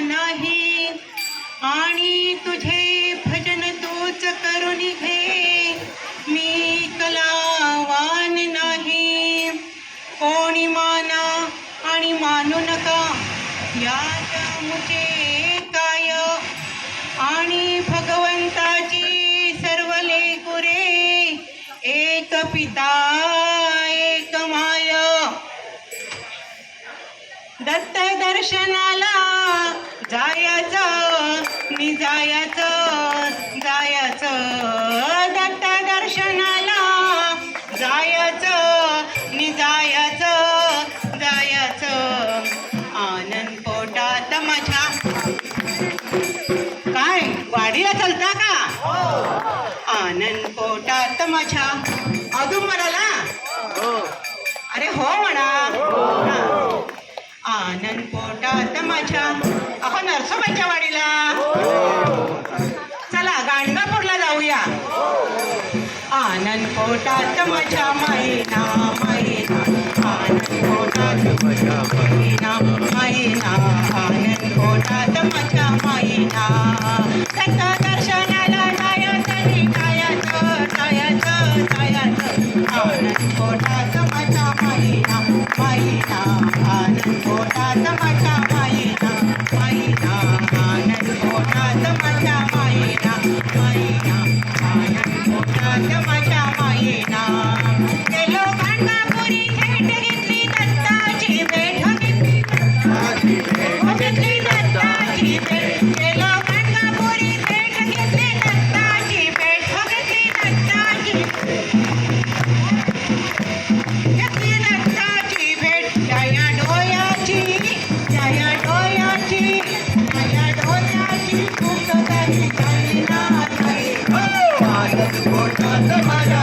नाही. आणि तुझे भजन तूच करून घे. मी कलावान नाही. कोणी माना आणि मानू नका. यात मुझे काय? आणि भगवंताची सर्व लेकुरे. एक पिता एक माय. दत्त दर्शनाला जायचं नि जायचं जायचं दत्त दर्शनाला जायचं नि जायचं जायचं आनंद पोटात माझ्या. काय वाडीला चलता का? आनंद पोटात माझ्या. अजून म्हणाला अरे हो म्हणा. हा. आनंद पोटात माझ्या. अहो नरसोबाईच्या वाडीला. चला गाणगापूरला जाऊया. आनंद पोटात माझ्या महिना महिना आनंद पोटात माझ्या महिना महिना आनंद पोटात माझ्या मावेला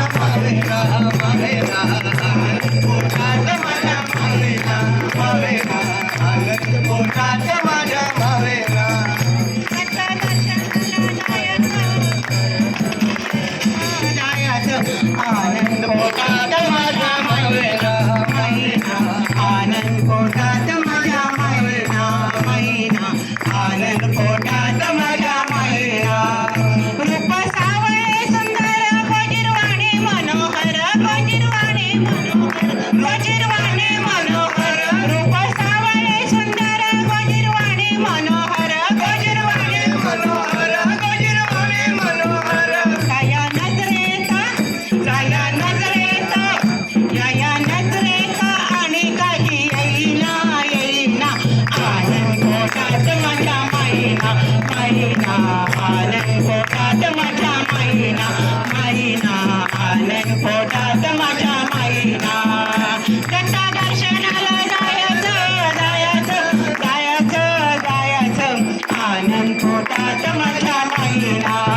ಕಾಟ ಮಗಳ ಮೈನಾ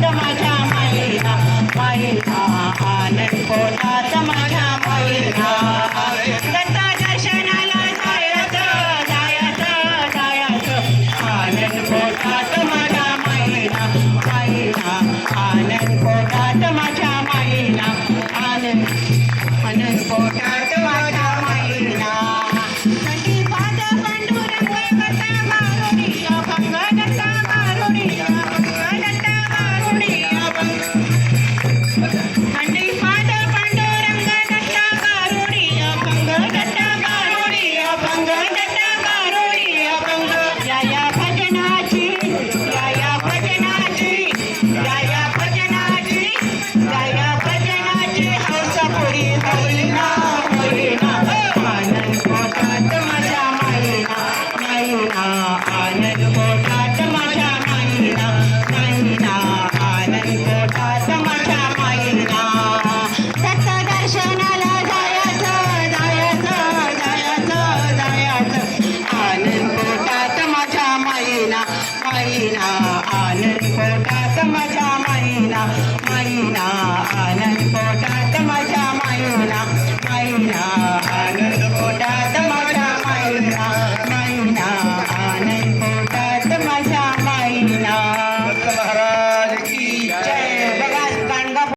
Come on. मैना आनंद पोटा समाजा मैना मैना आनंद पोटा